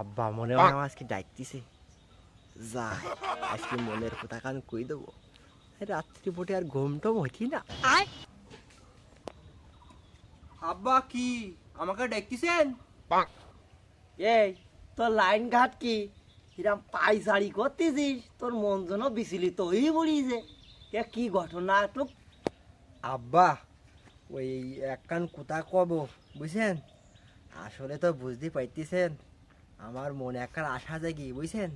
আব্বা মনে হয় আমার আজকে ডাকতেছে যা আজকে মনের কথা কান কই দেবো রাত্রি পটে আর ঘুমটাও হইতি না আব্বা কি আমাকে ডেকতেছেন এই তোর লাইন ঘাট কি হিরাম পাইসারি করতেছিস তোর মন যেন বিচলিত হয়ে পড়িছে এ কি ঘটনা তো আব্বা ওই এক কান কোথা কব বুঝছেন আসলে তো বুঝতে পাইতেছেন আমার মনে এক কান আশা জাগি বুঝছেন?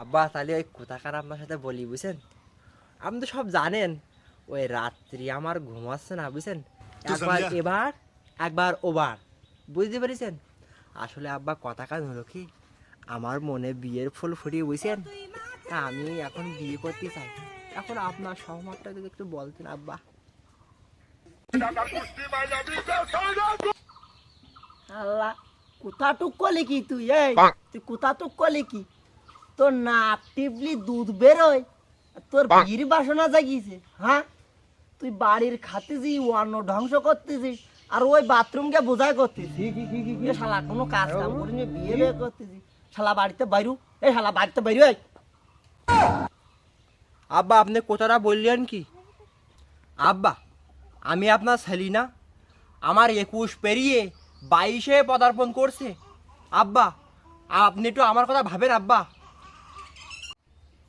আব্বা তাহলে ওই কোথাকার আপনার সাথে বলি বুঝছেন? আপনি তো সব জানেন ওই রাত্রি আমার ঘুম ঘুমাচ্ছে না বুঝছেন? একবার এবার একবার ওবার বুঝতে পেরেছেন? আসলে আব্বা কথা কাজ হলো কি আমার মনে বিয়ের ফুল ফুটিয়ে বুঝছেন? তা আমি এখন বিয়ে করতে চাই। এখন আপনার সহমতটা যদি একটু বলতেন আব্বা। আল্লাহ কোথাটুক কলি কি তুই এই? তুই কোথাটুক কলি কি? তোর নাক টিপলি দুধ বেরোয় তোর বীর বাসনা জাগিয়েছে হ্যাঁ? তুই বাড়ির খাতেছি অন্ন ধ্বংস করতেছিস আর ওই বাথরুমকে বোঝাই করতেছিস শালা কোনো কাজ কাম করে নিয়ে বিয়ে বিয়ে করতেছিস শালা বাড়িতে বাইরু এই শালা বাড়িতে বাইরু এই। আব্বা আপনি কোথাটা বললেন কি? আব্বা আমি আপনার সেলিনা আমার একুশ পেরিয়ে বাইশে পদার্পণ করছে। আব্বা আপনি একটু আমার কথা ভাবেন আব্বা।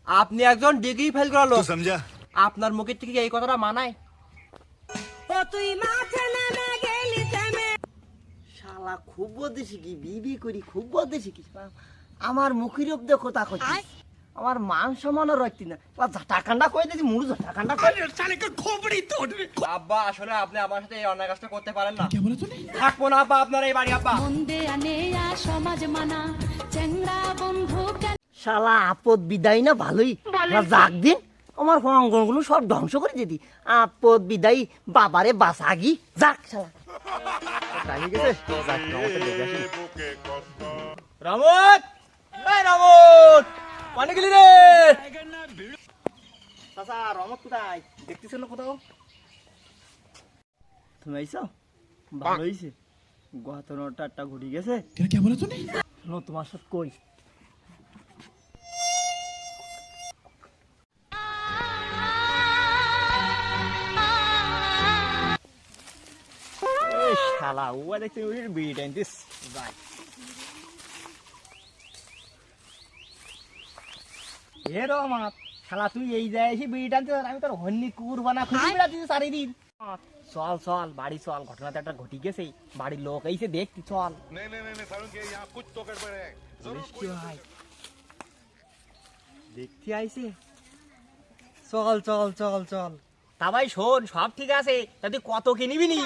আপনি একজন ডিগ্রি ফেল করা আপনার মুখের থেকে এই কথাটা মানায়? খুব বদে শিখি বিবি করি খুব বদে শিখি আমার মুখের অব্দে কথা কথা আমার মান সম্মানও রাখতি না। ঝাটাকান্ডা কয়ে দিয়েছি মুড়ু ঝাটাকান্ডা করে আব্বা আসলে আপনি আমার সাথে এই অন্যায় কাজটা করতে পারেন না। থাকব না আব্বা আপনার এই বাড়ি আব্বা। মন্দে আনেয়া সমাজ মানা চেংড়া বন্ধু কেন? শালা আপদ বিদায় না ভালোই? যাক দিন আমার অঙ্গনগুলো সব ধ্বংস করে দিদি আপদ বিদায় বাবারে বাসাগি যাক শালা। রামত এই রামত পানি গেলি রে। চাচা রমত কোথায়? দেখতেছ না কোথাও? তুমি আইছো? ভালো হয়েছে গতনটা একটা ঘুরি গেছে। শোনো তোমার সাথে কই? শালা ও দেখতে বিড়ি টাইনতিস যাই এরো মা শালা তুই এই যায় এসে বিড়ি টানতে আমি তোর কুকুর বানা চল চল বাড়ি চল ঘটনা তো একটা ঘটি গেছে বাড়ির লোক দেখতি চল। আইছে। চল চল চল চল। তা ভাই শোন সব ঠিক আছে তা তুই কত কিনিবি নি?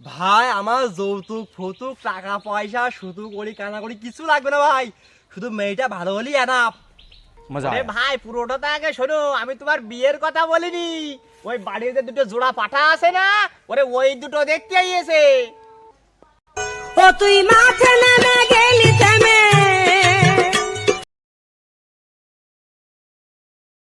ভাই আমার যৌতুক ফতুক টাকা পয়সা শুধু করি কানা করি কিছু লাগবে না ভাই। শুধু মেয়েটা ভালো হলেই এনাফ আরে ভাই পুরোটা তো আগে শোনো আমি তোমার বিয়ের কথা বলিনি। ওই বাড়িতে দুটো জোড়া পাঠা আছে না ওরে ওই দুটো দেখতে আইয়েছে। ও তুই মাথা নেমে